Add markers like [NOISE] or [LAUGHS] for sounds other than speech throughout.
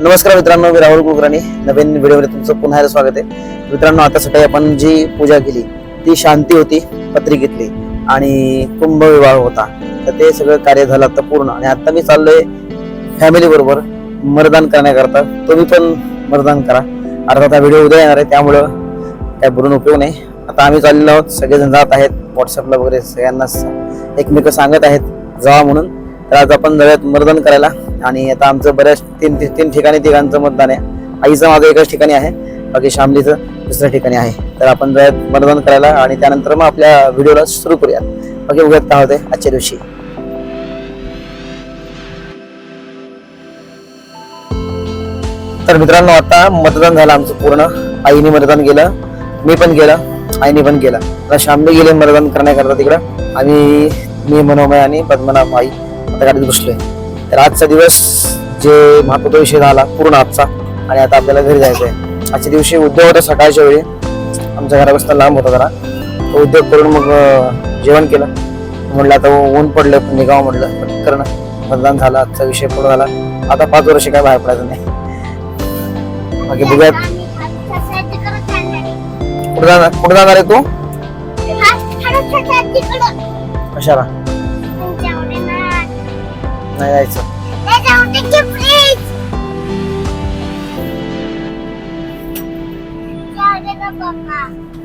नमस्कार मित्रांनो मी राहुल कुलकर्णी. नवीन व्हिडिओमध्ये तुमचं पुन्हा एकदा स्वागत आहे. मित्रांनो आता सकाळी आपण जी पूजा केली ती शांती होती पत्रिकेतली आणि कुंभ विवाह होता. तर ते सगळं कार्य झालं आता पूर्ण आणि आता मी चाललोय फॅमिली बरोबर मतदान करण्याकरता. तुम्ही पण मतदान करा. अर्थात हा व्हिडिओ उद्या येणार आहे त्यामुळं काय बोलून उपयोग नाही. आता आम्ही चाललेलो आहोत सगळेजण जात आहेत व्हॉट्सअपला वगैरे सगळ्यांना एकमेकं एकमेक सांगत आहेत जावा म्हणून. तर आज आपण जाऊयात मतदान करायला. आणि आता आमचं बऱ्याच तीन तीन ठिकाणी तिघांचं मतदान आहे. आईचं माझं एकाच ठिकाणी आहे. बाकी शामलीचं दुसऱ्या ठिकाणी आहे. तर आपण जाऊयात मतदान करायला आणि त्यानंतर मग आपल्या व्हिडिओला सुरू करूयात. बाकी उद्यात का होते आजच्या दिवशी. तर मित्रांनो आता मतदान झालं आमचं पूर्ण. आईने मतदान केलं मी पण गेलं आईने पण केलं. आता शामली गेले मतदान करण्याकरता तिकडं. आणि मी मनोमय आणि पद्मनाभ आई. आता गाडीत बसलोय. तर आजचा दिवस जे महत्त्वाचा विषय झाला पूर्ण आजचा. आणि आता आपल्याला घरी जायचं आहे आजच्या दिवशी उद्योग होता सकाळच्या वेळी. आमच्या घरापासून लांब होता जरा. तो उद्योग करून मग जेवण केलं. म्हटलं आता ऊन पडलं निघावं म्हटलं. पटकन मतदान झालं. आजचा विषय पूर्ण झाला. आता पाच वर्ष काय बाहेर पडायचं नाही. बाकी बघूयात. कुठं जाणार? कुठं जाणार आहे तू? कशाला? नाही जायचं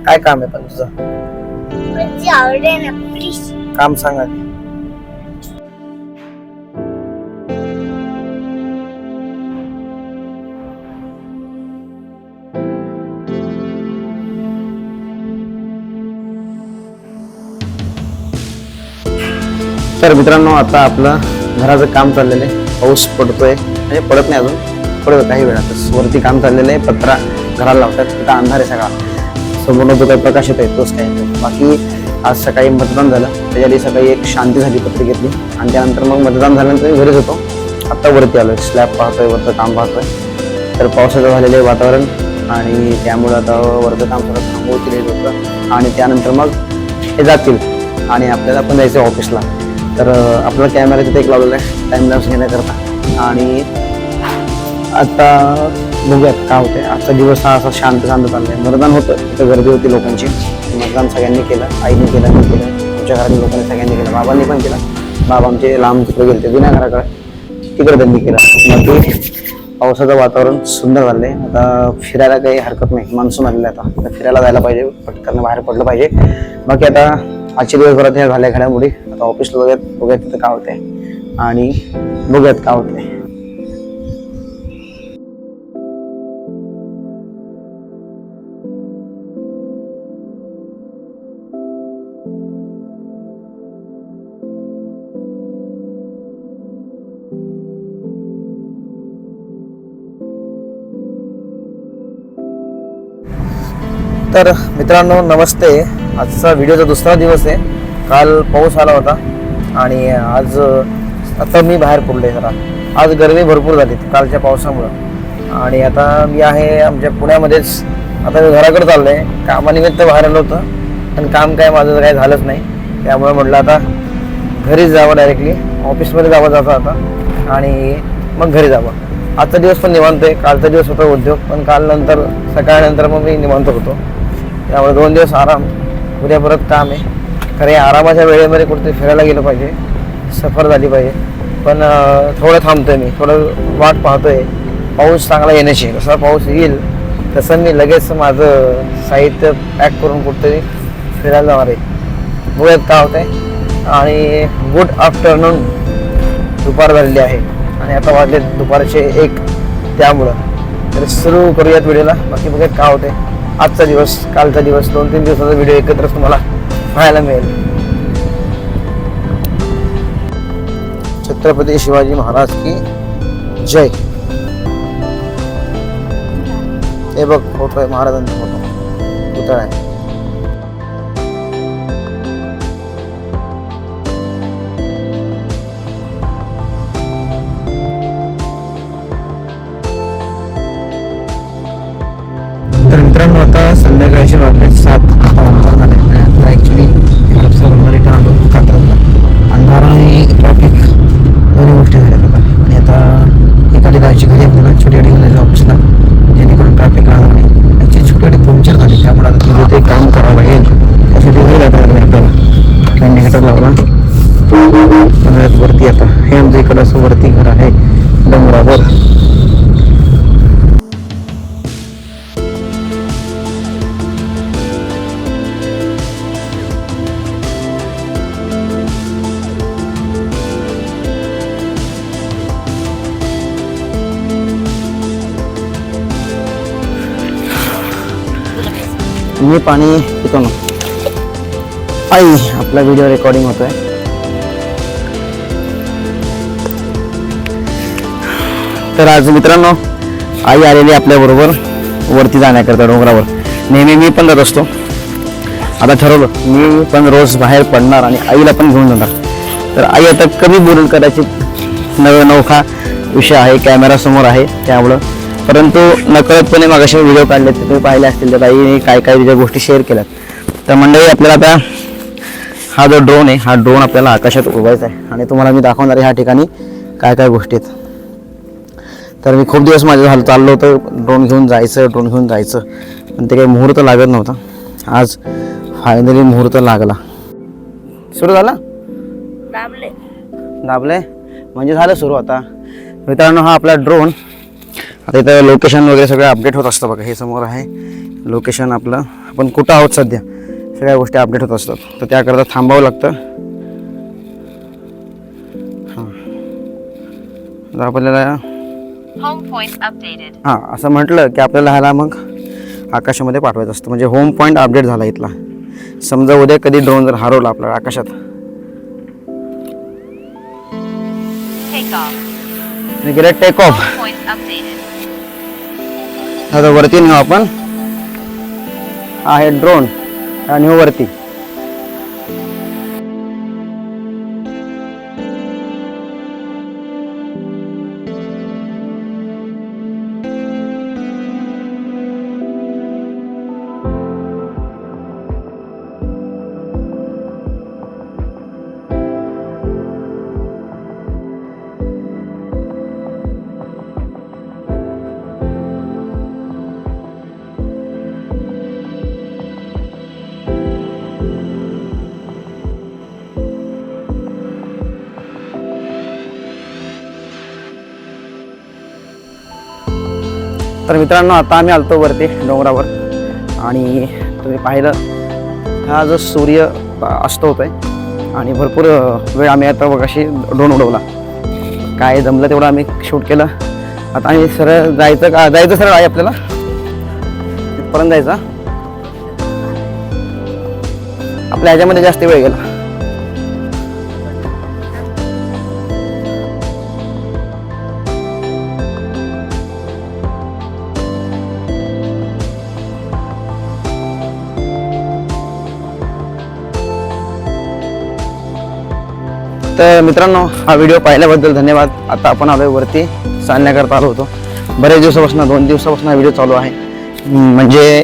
काय काम आहे पण तुझं? काम सांग. तर मित्रांनो आता आपलं घराचं काम चाललेलं आहे. पाऊस पडतोय म्हणजे पडत नाही अजून. पडत काही वेळातच. वरती काम चाललेलं आहे. पत्रा घराला लावतात. तिथं अंधार आहे सगळा. समोर जो काही प्रकाश येतोय तोच काय येतो बाकी आज सकाळी मतदान झालं. त्याच्या आधी सकाळी एक शांती झाली पत्र घेतली. आणि त्यानंतर मग मतदान झाल्यानंतर मी घरीच होतो. आत्ता वरती आलोय. स्लॅब पाहतोय वरचं काम पाहतोय. तर पावसाचं झालेलं आहे वातावरण. आणि त्यामुळे आता वरचं काम थोडं थांबवतील होतं आणि त्यानंतर मग हे जातील. आणि आपल्याला पण जायचं ऑफिसला तर अं, आपला कॅमेरा तिथे एक लावलेला आहे. टाइम लॅप्स घेण्याकरता. आणि आता बघूयात काय होते आजचा दिवस हा असा शांत शांत चाललाय. मतदान होतं. तिथं गर्दी होती लोकांची. मतदान सगळ्यांनी केलं. आईने केलं मी केलं. आमच्या घरातील लोकांनी सगळ्यांनी केलं. बाबांनी पण केलं. बाबा आमचे लांब तिकडे गेले जुन्या घराकडे तिकडे त्यांनी केलं. ते पावसाचं वातावरण सुंदर झालंय. आता फिरायला काही हरकत नाही. मान्सून आलेलं आहे आता. आता फिरायला जायला पाहिजे. पटकन बाहेर पडलं पाहिजे. बाकी आता आजच्या दिवसभरात ह्या झाल्या घडामोडी. आता ऑफिसला जाऊयात बघूयात तिथं काय होते आणि बघूयात काय होते तर मित्रांनो नमस्ते. आजचा व्हिडिओचा दुसरा दिवस आहे. काल पाऊस आला होता आणि आज आता मी बाहेर पडलोय जरा. आज गरमी भरपूर झाली कालच्या पावसामुळं. आणि आता मी आहे आमच्या पुण्यामध्येच. आता मी घराकडे आहे कामानिमित्त बाहेर आलो होतं. पण काम काय माझं काही झालंच नाही. त्यामुळे म्हटलं आता घरीच जावं डायरेक्टली ऑफिसमध्ये जावं जातं आता. आणि मग घरी जावं. आजचा दिवस पण निवांत आहे. कालचा दिवस होता उद्योग. पण काल नंतर सकाळनंतर मग मी निवांत होतो. त्यामुळे दोन दिवस आराम. उद्या परत काम आहे. खरे आरामाच्या वेळेमध्ये कुठेतरी फिरायला गेलं पाहिजे. सफर झाली पाहिजे. पण थोडं थांबतोय मी. थोडं वाट पाहतोय. पाऊस चांगला येण्याची. जसा पाऊस येईल तसं मी लगेच माझं साहित्य पॅक करून कुठेतरी फिरायला जाणार आहे. बघूयात काय आहे आणि गुड आफ्टरनून दुपार झालेली आहे. आणि आता वाजले दुपारचे एक. त्यामुळं. तर सुरू करूयात व्हिडिओला. बाकी बघूयात काय होते आजचा दिवस कालचा दिवस दोन तीन दिवसाचा व्हिडिओ एकत्रच तुम्हाला पाहायला मिळेल. छत्रपती शिवाजी महाराज की जय. हे बघ फोटो आहे महाराजांचा फोटो. पुतळा आहे. इकडे सुवर्ती घर आहे डोंगरावर ini pani itu no. Ay, apalagi video recording waktu ya. तर आज मित्रांनो आई आलेली आपल्याबरोबर वरती जाण्याकरता डोंगरावर. नेहमी मी पण जात असतो. आता ठरवलं मी पण रोज बाहेर पडणार आणि आईला पण घेऊन जाणार. तर आई आता कमी बोलून कदाचित नव नवखा विषय आहे कॅमेरा समोर आहे त्यामुळं. परंतु नकळतपणे मागाशी व्हिडिओ काढले ते तुम्ही पाहिले असतील तर आईने काय काय तिच्या गोष्टी शेअर केल्यात. तर मंडळी आपल्याला आता हा जो ड्रोन आहे हा ड्रोन आपल्याला आकाशात उडवायचा आहे. आणि तुम्हाला मी दाखवणार आहे ह्या ठिकाणी काय काय गोष्टी आहेत. तर मी खूप दिवस माझं झालं चाललो होतं. ड्रोन घेऊन जायचं ड्रोन घेऊन जायचं. पण ते काही मुहूर्त लागत नव्हता. आज फायनली मुहूर्त लागला. सुरू झाला? दाबले. दाबले? म्हणजे झालं सुरू आता. मित्रांनो हा आपला ड्रोन आता इथं लोकेशन वगैरे सगळं अपडेट होत असतं बघा. हे समोर आहे. लोकेशन आपलं. आपण कुठं आहोत सध्या? सगळ्या गोष्टी अपडेट होत असतात. तर त्याकरता थांबावं लागतं. हां. आपल्याला. हां असं म्हटलं की आपल्याला ह्याला मग आकाशामध्ये पाठवायचं असतं. म्हणजे होम पॉईंट अपडेट झाला इथला. समजा उद्या कधी ड्रोन जर हरवला आपल्याला आकाशात. गेलं टेक ऑफ. आता वरती नेऊ आपण. आहे ड्रोन आणि हो वरती. तर मित्रांनो आता आम्ही आलतो वरती डोंगरावर. आणि तुम्ही पाहिलं हा जो सूर्य अस्त होतोय आणि भरपूर वेळ आम्ही आता बघाशी ड्रोन उडवला. काय जमलं तेवढं आम्ही शूट केलं. आता आम्ही सरळ जायचं का जायचं सरळ आहे आपल्याला? तिथपर्यंत जायचं. आपल्या ह्याच्यामध्ये जास्त वेळ गेला. तर मित्रांनो हा व्हिडिओ पाहिल्याबद्दल धन्यवाद. आता आपण आलोय वरती चालण्याकरता आलो होतो. बरेच दिवसापासून दोन दिवसापासून हा व्हिडिओ चालू आहे. म्हणजे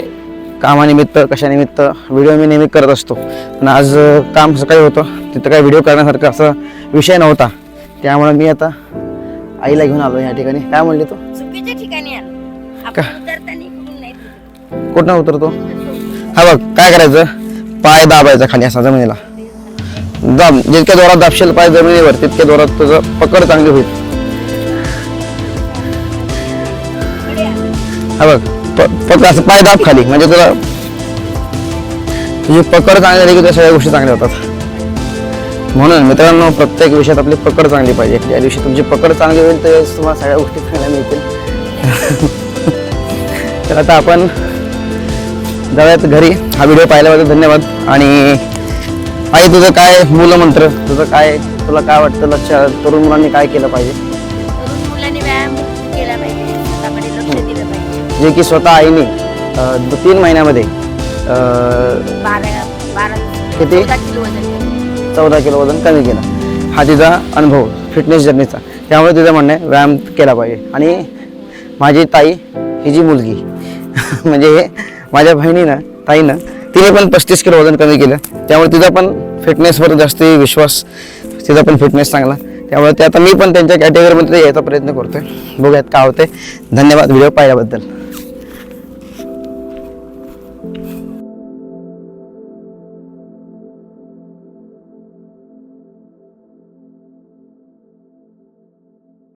कामानिमित्त कशानिमित्त व्हिडिओ मी नेहमी करत असतो. पण आज काम सकाळी होतं. तिथं काही व्हिडिओ करण्यासारखा असा विषय नव्हता. त्यामुळे मी आता आईला घेऊन आलो या ठिकाणी. काय म्हणली तू? कुठं उतरतो? हा बघ काय करायचं? पाय दाबायचा खाली असा जमिनीला. दाब जितक्या जोरात दाबशील पाय जमिनीवर तितक्या जोरात तुझं पकड चांगली होईल. हा बघ प- पकड असं पाय दाब खाली म्हणजे तुला तुझी पकड चांगली झाली की तुझ्या सगळ्या गोष्टी चांगल्या होतात. म्हणून मित्रांनो प्रत्येक विषयात आपली पकड चांगली पाहिजे. या दिवशी तुमची पकड चांगली होईल तर तुम्हाला सगळ्या गोष्टी चांगल्या मिळतील. [LAUGHS] तर आता आपण जाऊयात घरी. हा व्हिडिओ पाहिल्याबद्दल धन्यवाद. आणि आई तुझं काय मूलमंत्र? तुझं काय तुला काय वाटतं? लक्ष तरुण मुलांनी काय केलं पाहिजे? तरुण मुलांनी व्यायाम केला पाहिजे. स्वतःकडे लक्ष दिलं पाहिजे. जे की स्वतः आईने अं, दो- तीन महिन्यामध्ये अं, बारा बारा किती? चौदा किलो वजन केलं. चौदा किलो वजन कमी केलं. हा तिचा अनुभव फिटनेस जर्नीचा त्यामुळे तिचं म्हणणं आहे व्यायाम केला पाहिजे. आणि माझी ताई ही जी मुलगी [LAUGHS] म्हणजे हे माझ्या बहिणीनं ताईनं तिने पण पस्तीस किलो वजन कमी केलं. त्यामुळे तिचा पण फिटनेसवर जास्त विश्वास तिचा पण फिटनेस चांगला. त्यामुळे ते आता मी पण त्यांच्या कॅटेगरीमध्ये यायचा प्रयत्न करतोय. बघूयात काय होते धन्यवाद व्हिडिओ पाहिल्याबद्दल.